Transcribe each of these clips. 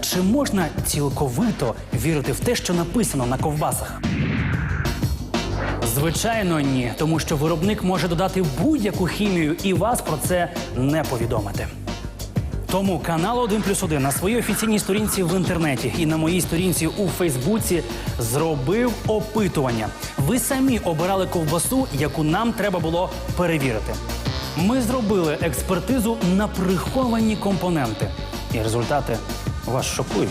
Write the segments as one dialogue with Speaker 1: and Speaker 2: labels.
Speaker 1: Чи можна цілковито вірити в те, що написано на ковбасах? Звичайно, ні, тому що виробник може додати будь-яку хімію і вас про це не повідомити. Тому канал 1 плюс 1 на своїй офіційній сторінці в інтернеті і на моїй сторінці у Фейсбуці зробив опитування. Ви самі обирали ковбасу, яку нам треба було перевірити. Ми зробили експертизу на приховані компоненти, і результати вас шокують.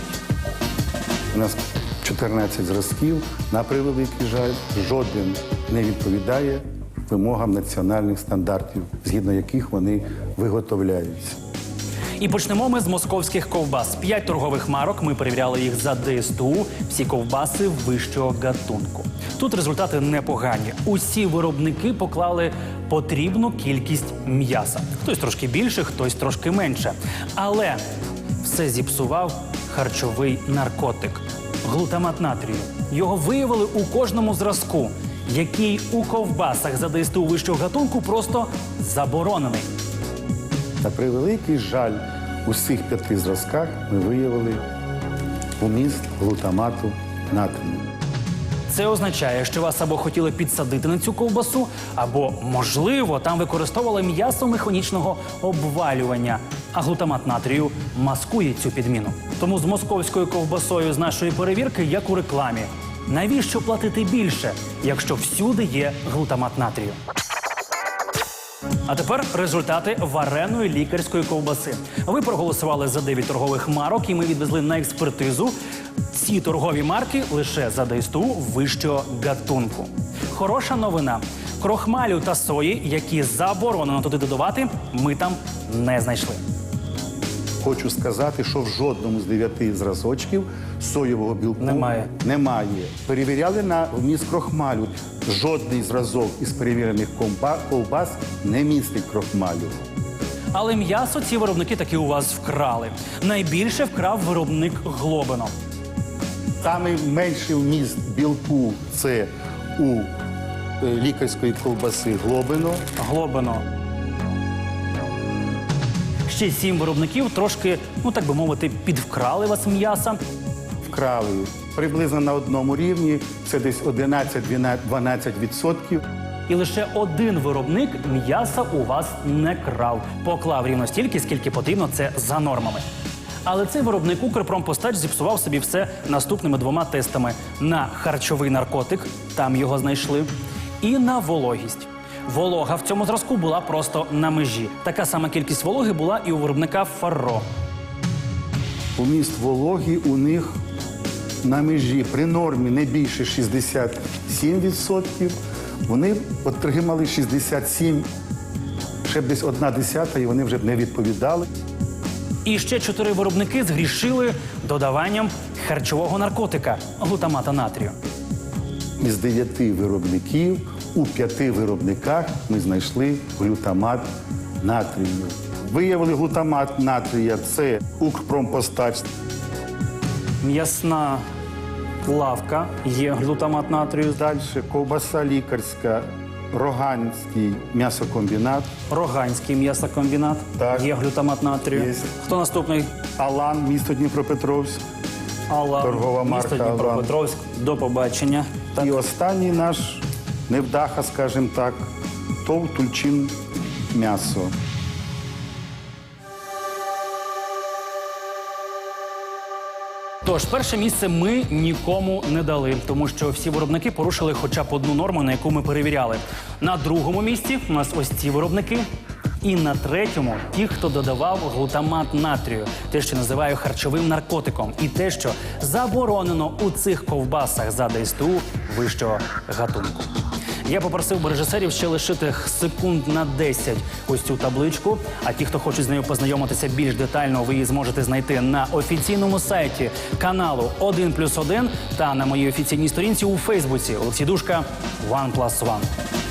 Speaker 2: У нас 14 зразків. На превеликий жаль, жоден не відповідає вимогам національних стандартів, згідно яких вони виготовляються.
Speaker 1: І почнемо ми з московських ковбас. П'ять торгових марок. Ми перевіряли їх за ДСТУ. Всі ковбаси вищого гатунку. Тут результати непогані. Усі виробники поклали потрібну кількість м'яса. Хтось трошки більше, хтось трошки менше. Але все зіпсував харчовий наркотик глутамат натрію. Його виявили у кожному зразку, який у ковбасах за ДСТУ вищого гатунку просто заборонений.
Speaker 2: На превеликий жаль, у цих п'яти зразках ми виявили уміст глутамату натрію.
Speaker 1: Це означає, що вас або хотіли підсадити на цю ковбасу, або, можливо, там використовували м'ясо механічного обвалювання. А глутамат натрію маскує цю підміну. Тому з московською ковбасою з нашої перевірки, як у рекламі. Навіщо платити більше, якщо всюди є глутамат натрію? А тепер результати вареної лікарської ковбаси. Ви проголосували за 9 торгових марок, і ми відвезли на експертизу ці торгові марки лише за ДСТУ вищого гатунку. Хороша новина. Крохмалю та сої, які заборонено туди додавати, ми там не знайшли.
Speaker 2: Хочу сказати, що в жодному з дев'яти зразочків соєвого білку
Speaker 1: Немає.
Speaker 2: немає. Перевіряли на вміст крохмалю. Жодний зразок із перевірених ковба- ковбас не містить крохмалю.
Speaker 1: Але м'ясо ці виробники таки у вас вкрали. Найбільше вкрав виробник Глобино.
Speaker 2: Саме менший вміст білку це у е, лікарської ковбаси глобино.
Speaker 1: Глобино. Ще сім виробників трошки, ну так би мовити, підвкрали вас м'яса.
Speaker 2: Вкрали приблизно на одному рівні. Це десь 11-12%.
Speaker 1: І лише один виробник м'яса у вас не крав. Поклав рівно стільки, скільки потрібно, це за нормами. Але цей виробник Укрпромпостач зіпсував собі все наступними двома тестами: на харчовий наркотик, там його знайшли, і на вологість. Волога в цьому зразку була просто на межі. Така сама кількість вологи була і у виробника Фарро.
Speaker 2: Уміст вологі у них на межі при нормі не більше 67%. Вони отримали 67, ще б десь одна десята, і вони вже б не відповідали.
Speaker 1: І ще чотири виробники згрішили додаванням харчового наркотика глутамата натрію.
Speaker 2: Із дев'яти виробників у п'яти виробниках ми знайшли глютамат натрію. Виявили глутамат натрія це Укрпромпостач.
Speaker 1: М'ясна лавка є глутамат натрію.
Speaker 2: Далі ковбаса лікарська, Роганський м'ясокомбінат,
Speaker 1: Роганський м'ясокомбінат.
Speaker 2: Так.
Speaker 1: Є глютамат натрію.
Speaker 2: Є.
Speaker 1: Хто наступний?
Speaker 2: Алан, місто Дніпропетровськ.
Speaker 1: Алла.
Speaker 2: Торгова
Speaker 1: Місто
Speaker 2: марка
Speaker 1: Дніпропетровськ. До побачення. Так.
Speaker 2: І останній наш невдаха, скажімо так, ТОВ Тульчин м'ясо.
Speaker 1: Тож, перше місце ми нікому не дали, тому що всі виробники порушили хоча б одну норму, на яку ми перевіряли. На другому місці у нас ось ці виробники. І на третьому ті, хто додавав глутамат натрію, те, що називаю харчовим наркотиком, і те, що заборонено у цих ковбасах за ДСТУ вищого гатунку. Я попросив би режисерів ще лишити секунд на 10 ось цю табличку. А ті, хто хочуть з нею познайомитися більш детально, ви її зможете знайти на офіційному сайті каналу 1 плюс 1 та на моїй офіційній сторінці у Фейсбуці Олексій Душка One Plus One.